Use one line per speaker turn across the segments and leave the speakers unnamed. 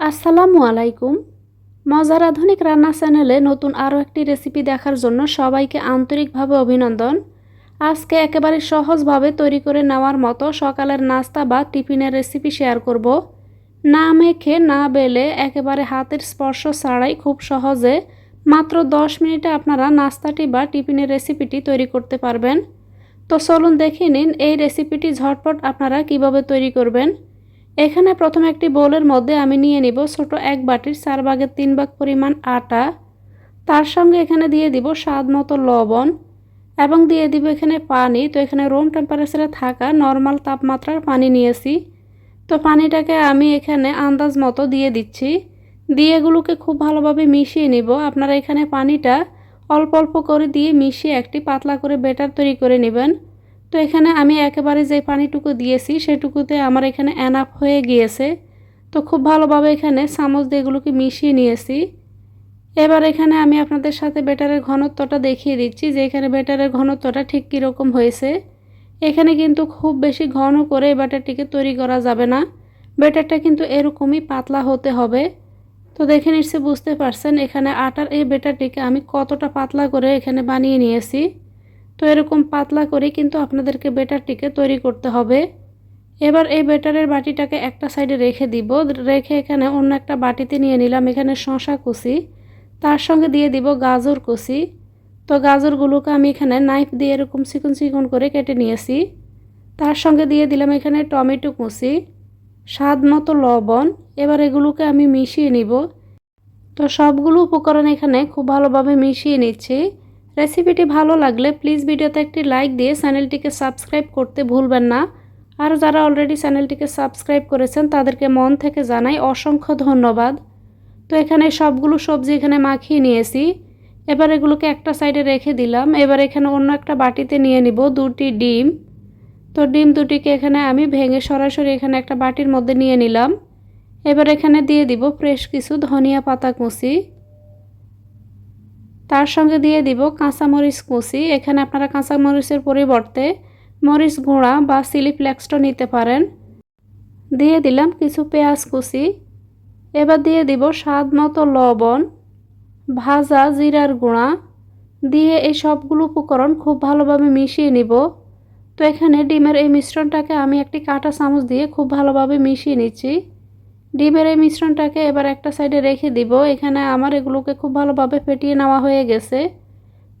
আসসালামু আলাইকুম। মজার আধুনিক রান্না চ্যানেলে নতুন আরও একটি রেসিপি দেখার জন্য সবাইকে আন্তরিকভাবে অভিনন্দন। আজকে একেবারে সহজভাবে তৈরি করে নেওয়ার মতো সকালের নাস্তা বা টিফিনের রেসিপি শেয়ার করব। না মেখে, না বেলে একেবারে হাতের স্পর্শ ছাড়াই খুব সহজে মাত্র দশ মিনিটে আপনারা নাস্তাটি বা টিফিনের রেসিপিটি তৈরি করতে পারবেন। তো চলুন দেখে নিন এই রেসিপিটি ঝটপট আপনারা কীভাবে তৈরি করবেন। এখানে প্রথম একটি বোলের মধ্যে আমি নিয়ে নিব ছোট এক বাটির চার ভাগের তিন ভাগ পরিমাণ আটা। তার সঙ্গে এখানে দিয়ে দিব স্বাদ মতো লবণ এবং দিয়ে দিব এখানে পানি। তো এখানে রুম টেম্পারেচারে থাকা নর্মাল তাপমাত্রার পানি নিয়েছি। তো পানিটাকে আমি এখানে আন্দাজ মতো দিয়ে দিচ্ছি। দিয়ে এগুলোকে খুব ভালোভাবে মিশিয়ে নিব। আপনারা এখানে পানিটা অল্প অল্প করে দিয়ে মিশিয়ে একটি পাতলা করে বেটার তৈরি করে নেবেন। তো এখানে আমি একেবারে যে পানিটুকু দিয়েছি, সেটুকুতে আমার এখানে অ্যানাপ হয়ে গিয়েছে। তো খুব ভালোভাবে এখানে চামচ দিয়ে এগুলোকে মিশিয়ে নিয়েছি। এবার এখানে আমি আপনাদের সাথে বেটারের ঘনত্বটা দেখিয়ে দিচ্ছি যে এখানে বেটারের ঘনত্বটা ঠিক কীরকম হয়েছে। এখানে কিন্তু খুব বেশি ঘন করে ব্যাটারটিকে তৈরি করা যাবে না। ব্যাটারটা কিন্তু এরকমই পাতলা হতে হবে। তো দেখে নিশ্চয়ই বুঝতে পারছেন এখানে আটার এই বেটারটিকে আমি কতটা পাতলা করে এখানে বানিয়ে নিয়েছি। তো এরকম পাতলা করে কিন্তু আপনাদেরকে বেটারটিকে তৈরি করতে হবে। এবার এই বেটারের বাটিটাকে একটা সাইডে রেখে দিব। রেখে এখানে অন্য একটা বাটিতে নিয়ে নিলাম। এখানে শশা কুচি, তার সঙ্গে দিয়ে দিব গাজর কুচি। তো গাজরগুলোকে আমি এখানে নাইফ দিয়ে এরকম চিকন চিকন করে কেটে নিয়েছি। তার সঙ্গে দিয়ে দিলাম এখানে টমেটো কুচি, স্বাদ মতো লবণ। এবার এগুলোকে আমি মিশিয়ে নিব। তো সবগুলো উপকরণ এখানে খুব ভালোভাবে মিশিয়ে নিচ্ছি। রেসিপিটি ভালো লাগলে প্লিজ ভিডিওতে একটি লাইক দিয়ে চ্যানেলটিকে সাবস্ক্রাইব করতে ভুলবেন না। আর যারা অলরেডি চ্যানেলটিকে সাবস্ক্রাইব করেছেন, তাদেরকে মন থেকে জানাই অসংখ্য ধন্যবাদ। তো এখানে সবগুলো সবজি এখানে মাখিয়ে নিয়েছি। এবার এগুলোকে একটা সাইডে রেখে দিলাম। এবার এখানে অন্য একটা বাটিতে নিয়ে নিব দুটি ডিম। তো ডিম দুটিকে এখানে আমি ভেঙে সরাসরি এখানে একটা বাটির মধ্যে নিয়ে নিলাম। এবার এখানে দিয়ে দিব ফ্রেশ কিছু ধনিয়া পাতা কুচি। তার সঙ্গে দিয়ে দিব কাঁচামরিচ কুচি। এখানে আপনারা কাঁচামরিচের পরিবর্তে মরিচ গুঁড়া বা চিলি ফ্লেক্সটা নিতে পারেন। দিয়ে দিলাম কিছু পেঁয়াজ কুচি। এবার দিয়ে দিব স্বাদ মতো লবণ, ভাজা জিরার গুঁড়া। দিয়ে এই সবগুলো উপকরণ খুব ভালোভাবে মিশিয়ে নিব। তো এখানে ডিমের এই মিশ্রণটাকে আমি একটি কাঁটা চামচ দিয়ে খুব ভালোভাবে মিশিয়ে নিচ্ছি। ডিমের এই মিশ্রণটাকে এবার একটা সাইডে রেখে দিব। এখানে আমার এগুলোকে খুব ভালোভাবে ফেটিয়ে নেওয়া হয়ে গেছে।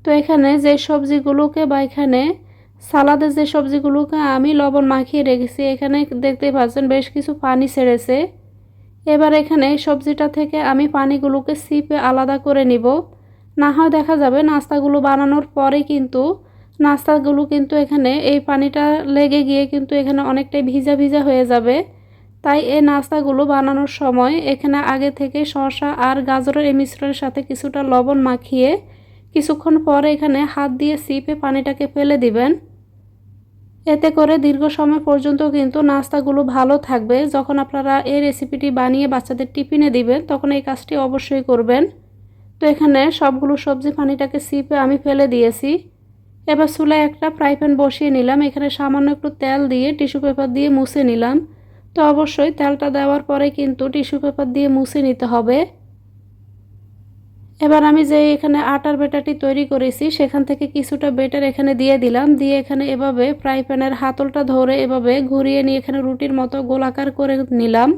তো এখানে যে সবজিগুলোকে বা এখানে সালাদে যে সবজিগুলোকে আমি লবণ মাখিয়ে রেখেছি, এখানে দেখতেই পাচ্ছেন বেশ কিছু পানি ছেড়েছে। এবার এখানে সবজিটা থেকে আমি পানিগুলোকে সিপে আলাদা করে নিব। না হয় দেখা যাবে নাস্তাগুলো বানানোর পরে কিন্তু নাস্তাগুলো কিন্তু এখানে এই পানিটা লেগে গিয়ে কিন্তু এখানে অনেকটাই ভিজা ভিজা হয়ে যাবে। তাই এই নাস্তাগুলো বানানোর সময় এখানে আগে থেকে শসা আর গাজরের এই মিশ্রণের সাথে কিছুটা লবণ মাখিয়ে কিছুক্ষণ পরে এখানে হাত দিয়ে সিপে পানিটাকে ফেলে দিবেন। এতে করে দীর্ঘ সময় পর্যন্ত কিন্তু নাস্তাগুলো ভালো থাকবে। যখন আপনারা এই রেসিপিটি বানিয়ে বাচ্চাদের টিফিনে দিবেন, তখন এই কাজটি অবশ্যই করবেন। তো এখানে সবগুলো সবজি পানিটাকে সিপে আমি ফেলে দিয়েছি। এবার চুলায় একটা ফ্রাই প্যান বসিয়ে নিলাম। এখানে সামান্য একটু তেল দিয়ে টিস্যু পেপার দিয়ে মুছে নিলাম। তো অবশ্যই তেলটা দেওয়ার পরে কিন্তু টিস্যু পেপার দিয়ে মুছে নিতে হবে। এবার আমি যে এখানে আটার বেটাটি তৈরি করেছি, সেখান থেকে কিছুটা বেটার এখানে দিয়ে দিলাম। দিয়ে এখানে এভাবে ফ্রাই প্যানের হাতলটা ধরে এভাবে ঘুরিয়ে নিয়ে এখানে রুটির মতো গোলাকার করে নিলাম।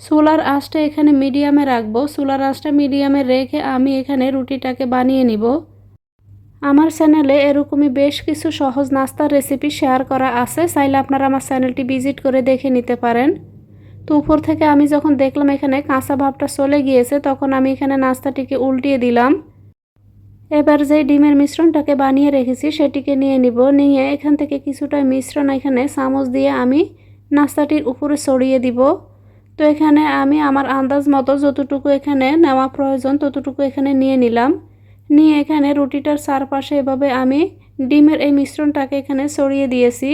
সোলার আঁচটা এখানে মিডিয়ামে রাখব। সোলার আঁচটা মিডিয়ামে রেখে আমি এখানে রুটিটাকে বানিয়ে নিব। আমার চ্যানেলে এরকমই বেশ কিছু সহজ নাস্তার রেসিপি শেয়ার করা আছে, চাইলে আপনারা আমার চ্যানেলটি ভিজিট করে দেখে নিতে পারেন। তো উপর থেকে আমি যখন দেখলাম এখানে কাঁচা ভাবটা চলে গিয়েছে, তখন আমি এখানে নাস্তাটিকে উল্টিয়ে দিলাম। এবার যে ডিমের মিশ্রণটাকে বানিয়ে রেখেছি, সেটিকে নিয়ে নিব। নিয়ে এখান থেকে কিছুটা মিশ্রণ এখানে চামচ দিয়ে আমি নাস্তাটির উপরে ছড়িয়ে দিব। তো এখানে আমি আমার আন্দাজ মতো যতটুকু এখানে নেওয়া প্রয়োজন, ততটুকু এখানে নিয়ে নিলাম। নিয়ে এখানে রুটিটার চারপাশে এভাবে আমি ডিমের এই মিশ্রণটাকে এখানে ছড়িয়ে দিয়েছি।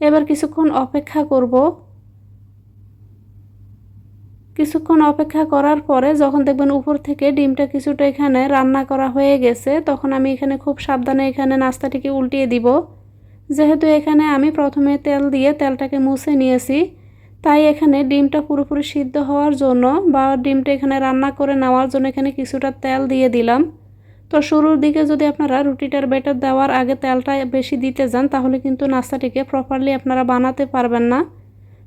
এবার কিছুক্ষণ অপেক্ষা করব। কিছুক্ষণ অপেক্ষা করার পরে যখন দেখবেন উপর থেকে ডিমটা কিছুটা এখানে রান্না করা হয়ে গেছে, তখন আমি এখানে খুব সাবধানে এখানে নাস্তাটিকে উল্টিয়ে দিব। যেহেতু এখানে আমি প্রথমে তেল দিয়ে তেলটাকে মুছে নিয়েছি, তাই এখানে ডিমটা পুরোপুরি সিদ্ধ হওয়ার জন্য বা ডিমটা এখানে রান্না করে নেওয়ার জন্য এখানে কিছুটা তেল দিয়ে দিলাম। তো শুরুর দিকে যদি আপনারা রুটিটার ব্যাটার দেওয়ার আগে তেলটা বেশি দিতে যান, তাহলে কিন্তু নাস্তাটিকে প্রপারলি আপনারা বানাতে পারবেন না।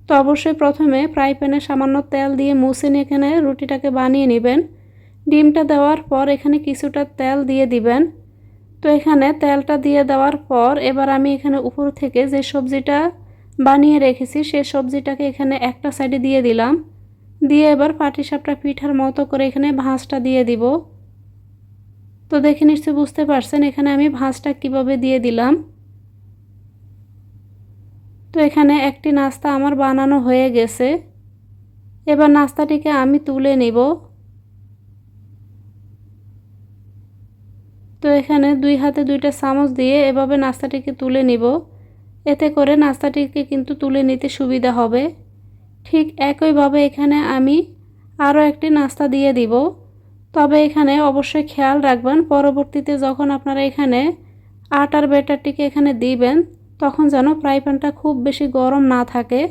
তো অবশ্যই প্রথমে ফ্রাই প্যানে সামান্য তেল দিয়ে মুছে নিয়ে এখানে রুটিটাকে বানিয়ে নেবেন। ডিমটা দেওয়ার পর এখানে কিছুটা তেল দিয়ে দিবেন। তো এখানে তেলটা দিয়ে দেওয়ার পর এবার আমি এখানে উপর থেকে যে সবজিটা বানিয়ে রেখেছি সেই সবজিটাকে এখানে একটা সাইডে দিয়ে দিলাম। দিয়ে এবার পাটিসাপটা পিঠার মতো করে এখানে ভাঁজটা দিয়ে দিব। তো দেখে নিশ্চয়ই বুঝতে পারছেন এখানে আমি ভাঁজটা কীভাবে দিয়ে দিলাম। তো এখানে একটি নাস্তা আমার বানানো হয়ে গেছে। এবার নাস্তাটিকে আমি তুলে নিব। তো এখানে দুই হাতে দুইটা চামচ দিয়ে এভাবে নাস্তাটিকে তুলে নিব। এতে করে নাস্তাটিকে কিন্তু তুলে নিতে সুবিধা হবে। ঠিক একইভাবে এখানে আমি আরও একটি নাস্তা দিয়ে দিব। তবে এখানে অবশ্যই খেয়াল রাখবেন, পরবর্তীতে যখন আপনারা এখানে আটার ব্যাটারটিকে এখানে দিবেন, তখন যেন ফ্রাই প্যানটা খুব বেশি গরম না থাকে।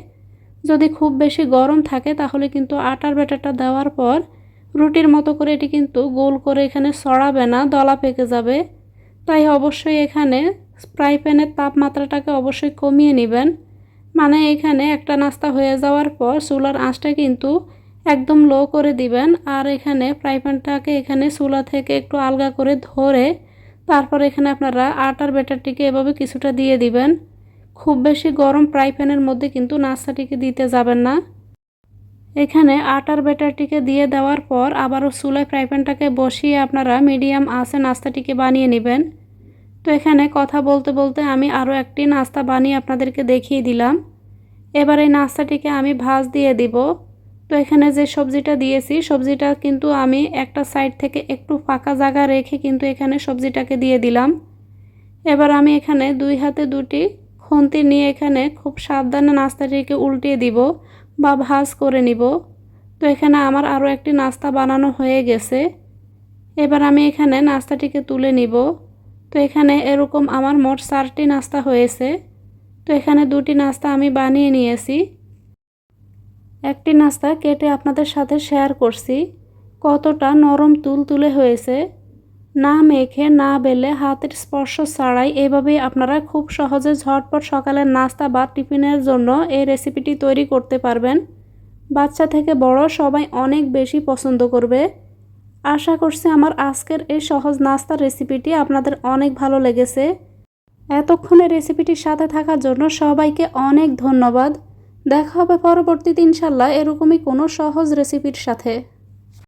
যদি খুব বেশি গরম থাকে, তাহলে কিন্তু আটার ব্যাটারটা দেওয়ার পর রুটির মতো করে এটি কিন্তু গোল করে এখানে সরাবে না, দলা পেকে যাবে। তাই অবশ্যই এখানে ফ্রাই প্যানের তাপমাত্রাটাকে অবশ্যই কমিয়ে নেবেন। মানে এখানে একটা নাস্তা হয়ে যাওয়ার পর চুলার আঁচটা কিন্তু একদম লো করে দিবেন। আর এখানে ফ্রাই প্যানটাকে এখানে চুলা থেকে একটু আলগা করে ধরে তারপর এখানে আপনারা আটার ব্যাটারটিকে এভাবে কিছুটা দিয়ে দিবেন। খুব বেশি গরম ফ্রাই প্যানের মধ্যে কিন্তু নাস্তাটিকে দিতে যাবেন না। এখানে আটার ব্যাটারটিকে দিয়ে দেওয়ার পর আবারও চুলায় ফ্রাই প্যানটাকে বসিয়ে আপনারা মিডিয়াম আসে নাস্তাটিকে বানিয়ে নেবেন। তো এখানে কথা বলতে বলতে আমি আরও একটি নাস্তা বানিয়ে আপনাদেরকে দেখিয়ে দিলাম। এবার এই নাস্তাটিকে আমি ভাজ দিয়ে দিব। তো এখানে যে সবজিটা দিয়েছি, সবজিটা কিন্তু আমি একটা সাইড থেকে একটু ফাঁকা জায়গা রেখে কিন্তু এখানে সবজিটাকে দিয়ে দিলাম। এবার আমি এখানে দুই হাতে দুটি খুন্তি নিয়ে এখানে খুব সাবধানে নাস্তাটিকে উল্টিয়ে দিব বা ভাজ করে নিব। তো এখানে আমার আরও একটি নাস্তা বানানো হয়ে গেছে। এবার আমি এখানে নাস্তাটিকে তুলে নিব। তো এখানে এরকম আমার মোট চারটি নাস্তা হয়েছে। তো এখানে দুটি নাস্তা আমি বানিয়ে নিয়েছি। একটি নাস্তা কেটে আপনাদের সাথে শেয়ার করছি। কতটা নরম তুল তুলে হয়েছে। না মেখে, না বেলে হাতের স্পর্শ ছাড়াই এভাবেই আপনারা খুব সহজে ঝটপট সকালের নাস্তা বা টিফিনের জন্য এই রেসিপিটি তৈরি করতে পারবেন। বাচ্চা থেকে বড় সবাই অনেক বেশি পছন্দ করবে। আশা করছি আমার আজকের এই সহজ নাস্তার রেসিপিটি আপনাদের অনেক ভালো লেগেছে। এতক্ষণে রেসিপিটির সাথে থাকার জন্য সবাইকে অনেক ধন্যবাদ। দেখা হবে পরবর্তীতে ইনশাল্লাহ। এরকমই কোনো সহজ রেসিপির সাথে।